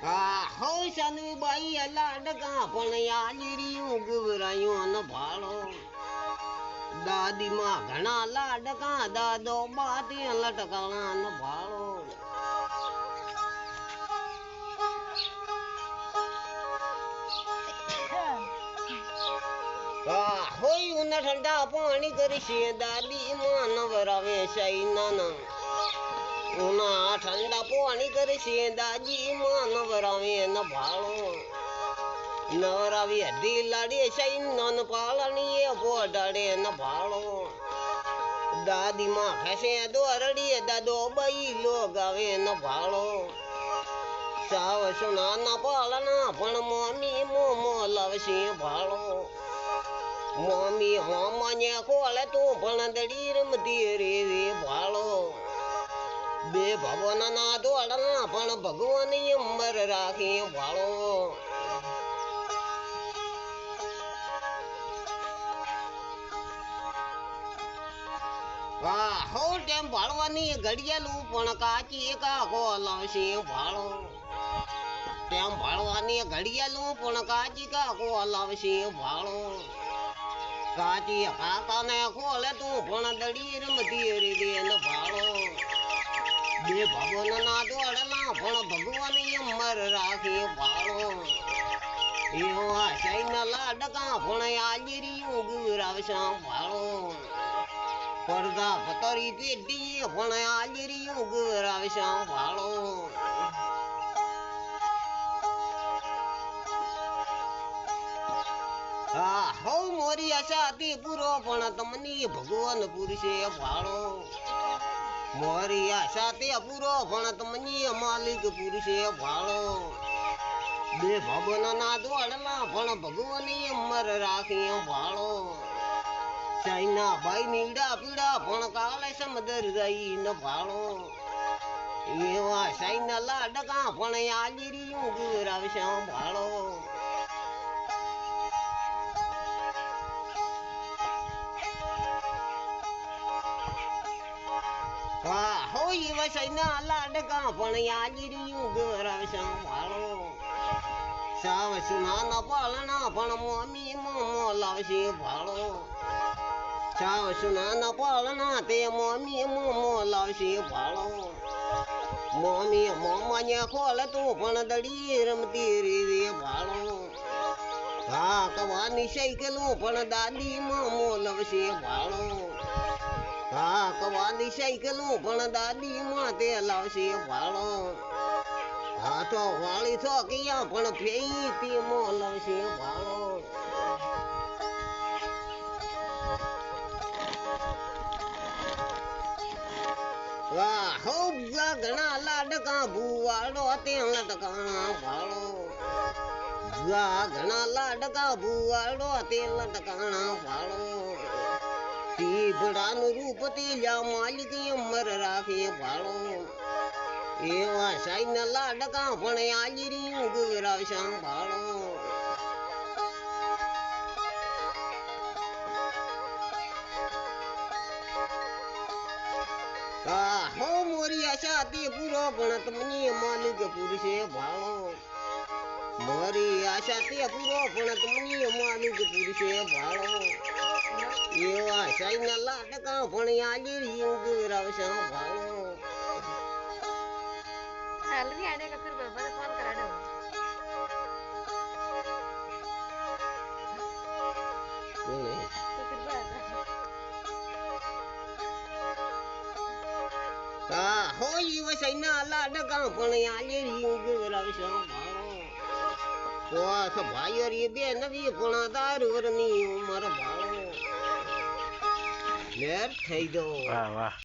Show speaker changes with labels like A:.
A: હો બાઈ અલા ડકા પણ યાજરીયું ગવરાયું ન ભાળો. દાદી માં ઘણા લાડકા દાદો બાતી લટકાણા ન ભાળો. હોય ઉન ઠંડા પાણી કરશે દાદી માં નવરાવે સૈના ઉના ઠંડા પાણી કરશે દાજી માં નવરાવે ન ભાળો. નવરાવી હદી લાડે સૈન પાળણીએ ગોડાડે ન ભાળો. દાદી માં ફેસે દોરડીએ, દાદો બઈ લો ગાવે ન ભાળો. સાવ સુનાના પાળના પણ મમ્મી મોમો લાવશે ભાળો. મમ્મી હોમાને કોળે તું પણ દડી રમતી રેવી ભાળો. બે ભવનના દોડના પણ ભગવાન અમર રાખી વાળો. વાહ ટેમ ભાળવાની ઘડિયાલું પણ કાચી કાકો લાવશે ભાળો ટેમ ભાળવાની ઘડિયાલું પણ કાચી કાકો લાવશે ભાળો કાચી કાકાને ખોલે તું, પણ દડી રમતી ન ભાળો બે ભગવાનના દોડલા પણ ભગવાન અમર રાખી ભાળો. એવા સૈના લાડકા પણ આજીરી ગુરાવશે ભાળો. પડદા પતરી પેટી પણ આજીરી ગુરાવશે ભાળો. હા હો મોરી આશા તે પૂરો, પણ તમને ભગવાન પુરુષે ભાળો. મોરી આશા તે અપૂરો પણ તમને માલિક પુરુષે ભાળો. બે ભગવાનના દોડલા પણ ભગવાન અમર રાખી ભાળો. ચાઈના ભાઈ નીડા પીડા પણ કાલે સમદર રહી ન ભાળો. એવા સાઈના લાડકા પણ આજીરી ગુરાવશે ભાળો. હા હો એવા સાઈના લાડકા પણ આજીરી ગુરાવશે ભાળો સાવ સુનાના પાલના પણ મમ્મી મોમો લાવશે ભાળો. સાવ સુનાના પાલના તે મમ્મી મોમો લાવશે ભાળો. મમ્મી મોમાને ખોલે તું પણ દડી રમતી રેવે ભાળો. હા, કવાની સાયકલું પણ દાદી મોમો લાવશે ભાળો. કવાની સાયકલું પણ દાદી માં તે લાવશે ભાળો હા તો વાળી છો કિયા પણ ફેઈ તી મો લાવશે ભાળો વાહ હો બુઆ ઘણા લાડકા ભૂવાળો તે લટકાણા બુઆ ઘણા લાડકા ભૂવાળો તે લટકાણા ભાળો તીભડાનું રૂપ તે જા માલિક અમર રાખે ભાળો. એવા સાઈના લાડકા પણ આજીરી ગુરાવશા ભાળો. હા હો મોરી આશા તે પૂરો પણ તમને માલિક પુરુષે ભાળો. મોરી આશા તે પૂરો પણ તમને માલિક પુરુષે ભાળો. இவாசை நல்லா அடக்கம் பணியாளி
B: இங்கு அவசரம் பாவம் அல்வி அடக்க பிறகு பரே ஃபோன்
A: கராடு
B: हो युवा सैना
A: अल्लाह अडकाम पण आले रिंग रावशा भावा तो असं भायर ये बे नवी पण दार वर नी मर भावा લેર થઈ દો
C: વાહ વાહ.